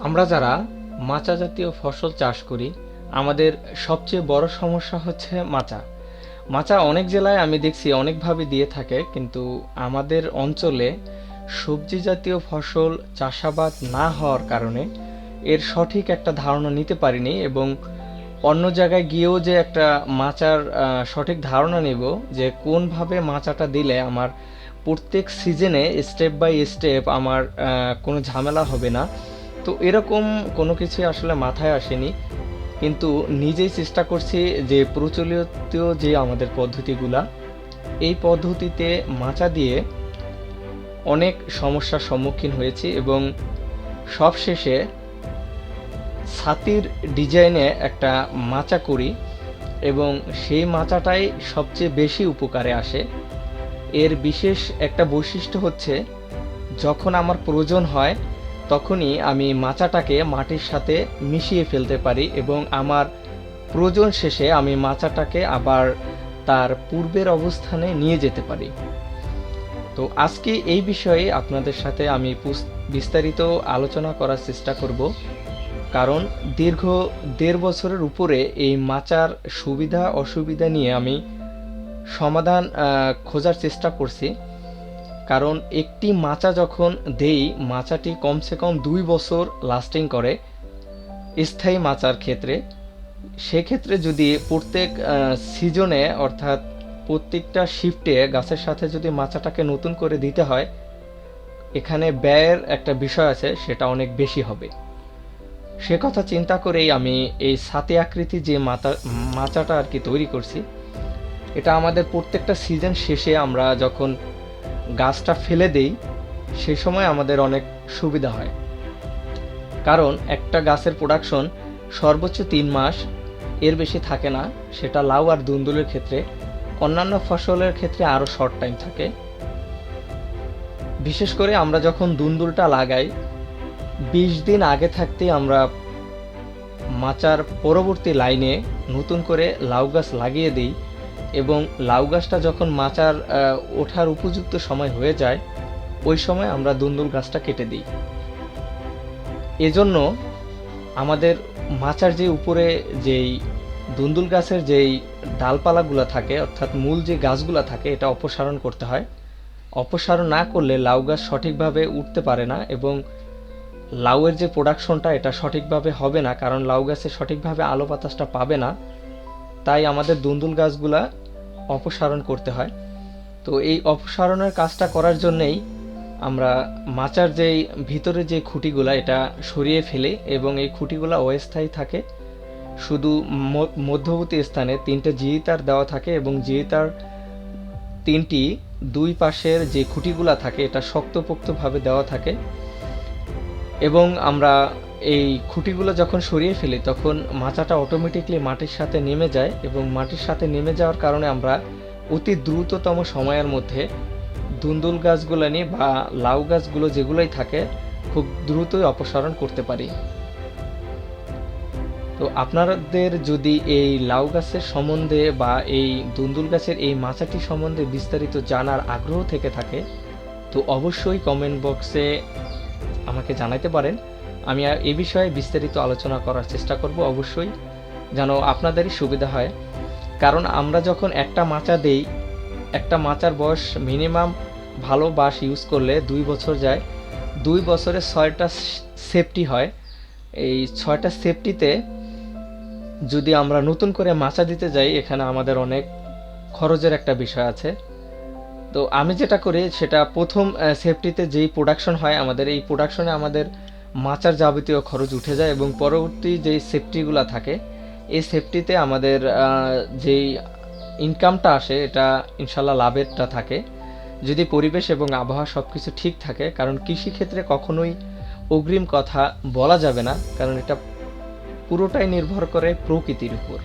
আমরা যারা মাচা জাতীয় ফসল চাষ করি, আমাদের সবচেয়ে বড় সমস্যা হচ্ছে মাচা। মাচা অনেক জেলায় আমি দেখছি অনেকভাবে দিয়ে থাকে, কিন্তু আমাদের অঞ্চলে সবজি জাতীয় ফসল চাষাবাদ না হওয়ার কারণে এর সঠিক একটা ধারণা নিতে পারিনি এবং অন্য জায়গায় গিয়েও যে একটা মাচার সঠিক ধারণা নেব যে কোনভাবে মাচাটা দিলে আমার প্রত্যেক সিজনে স্টেপ বাই স্টেপ আমার কোনো ঝামেলা হবে না। তো এরকম কোনো কিছুই আসলে মাথায় আসেনি। কিন্তু নিজেই চেষ্টা করছি যে প্রচলিত যে আমাদের পদ্ধতিগুলা, এই পদ্ধতিতে মাচা দিয়ে অনেক সমস্যার সম্মুখীন হয়েছি এবং সবশেষে ছাতির ডিজাইনে একটা মাচা করি এবং সেই মাচাটাই সবচেয়ে বেশি উপকারে আসে। এর বিশেষ একটা বৈশিষ্ট্য হচ্ছে, যখন আমার প্রয়োজন হয়, তখনই আমি মাচাটাকে মাটির সাথে মিশিয়ে ফেলতে পারি এবং আমার প্রয়োজন শেষে আমি মাচাটাকে আবার তার পূর্বের অবস্থানে নিয়ে যেতে পারি। তো আজকে এই বিষয়ে আপনাদের সাথে আমি বিস্তারিত আলোচনা করার চেষ্টা করব। কারণ দীর্ঘ দেড় বছরের উপরে এই মাচার সুবিধা অসুবিধা নিয়ে আমি সমাধান খোঁজার চেষ্টা করছি। কারণ একটি মাচা যখন দেই, মাচাটি কমসে কম দুই বছর লাস্টিং করে স্থায়ী মাচার ক্ষেত্রে। সেক্ষেত্রে যদি প্রত্যেক সিজনে অর্থাৎ প্রত্যেকটা শিফটে গাছের সাথে যদি মাচাটাকে নতুন করে দিতে হয়, এখানে ব্যয়ের একটা বিষয় আছে, সেটা অনেক বেশি হবে। সে কথা চিন্তা করেই আমি এই সাতে আকৃতি যে মাথা মাচাটা আর কি তৈরি করছি এটা আমাদের প্রত্যেকটা সিজন শেষে আমরা যখন গাছটা ফেলে দেই, সে সময় আমাদের অনেক সুবিধা হয়। কারণ একটা গাছের প্রোডাকশন সর্বোচ্চ তিন মাস, এর বেশি থাকে না। সেটা লাউ আর দুন্দুলের ক্ষেত্রে, অন্যান্য ফসলের ক্ষেত্রে আরও শর্ট টাইম থাকে। বিশেষ করে আমরা যখন দুন্দুলটা লাগাই, বিশ দিন আগে থাকতেই আমরা মাচার পরবর্তী লাইনে নতুন করে লাউ গাছ লাগিয়ে দিই। এবং লাউ গাছটা যখন মাচার ওঠার উপযুক্ত সময় হয়ে যায়, ওই সময় আমরা দুন্দুল গাছটা কেটে দিই। এজন্য আমাদের মাচার যে উপরে যেই দুন্দুল গাছের যেই ডালপালাগুলো থাকে, অর্থাৎ মূল যে গাছগুলো থাকে, এটা অপসারণ করতে হয়। অপসারণ না করলে লাউ গাছ সঠিকভাবে উঠতে পারে না এবং লাউয়ের যে প্রোডাকশনটা, এটা সঠিকভাবে হবে না, কারণ লাউ গাছে সঠিকভাবে আলো বাতাসটা পাবে না। তাই আমাদের দুন্দুল গাছগুলা অপসারণ করতে হয়। তো এই অপসারণের কাজটা করার জন্যেই আমরা মাচার যেই ভিতরে যে খুঁটিগুলা, এটা সরিয়ে ফেলি এবং এই খুঁটিগুলা অস্থায়ী থাকে। শুধু মধ্যবর্তী স্থানে তিনটে জিইতার দেওয়া থাকে এবং জিইতার তিনটি দুই পাশের যে খুঁটিগুলা থাকে, এটা শক্তপোক্তভাবে দেওয়া থাকে। এবং আমরা এই খুঁটিগুলো যখন সরিয়ে ফেলি, তখন মাচাটা অটোমেটিকলি মাটির সাথে নেমে যায় এবং মাটির সাথে নেমে যাওয়ার কারণে আমরা অতি দ্রুততম সময়ের মধ্যে দুন্দুল গাছগুলো নিয়ে বা লাউ গাছগুলো যেগুলোই থাকে, খুব দ্রুতই অপসারণ করতে পারি। তো আপনাদের যদি এই লাউ গাছের সম্বন্ধে বা এই দুন্দুল গাছের এই মাচাটি সম্বন্ধে বিস্তারিত জানার আগ্রহ থেকে থাকে, তো অবশ্যই কমেন্ট বক্সে আমাকে জানাতে পারেন। আমি এ বিষয়ে বিস্তারিত আলোচনা করার চেষ্টা করব অবশ্যই, যেন আপনাদেরই সুবিধা হয়। কারণ আমরা যখন একটা মাচা দেই, একটা মাচার বয়স মিনিমাম ভালো বাঁশ ইউজ করলে দুই বছর যায়। দুই বছরে ছয়টা সেফটি হয়। এই ছয়টা সেফটিতে যদি আমরা নতুন করে মাচা দিতে যাই, এখানে আমাদের অনেক খরচের একটা বিষয় আছে। তো আমি যেটা করি, সেটা প্রথম সেফটিতে যেই প্রোডাকশন হয় আমাদের, এই প্রোডাকশনে আমাদের মাচার যাবতীয় খরচ উঠে যায় এবং পরবর্তী যেই সেফটিগুলো থাকে, এই সেফটিতে আমাদের যেই ইনকামটা আসে, এটা ইনশাল্লাহ লাভেরটা থাকে। যদি পরিবেশ এবং আবহাওয়া সব কিছু ঠিক থাকে, কারণ কৃষিক্ষেত্রে কখনোই অগ্রিম কথা বলা যাবে না, কারণ এটা পুরোটাই নির্ভর করে প্রকৃতির উপর।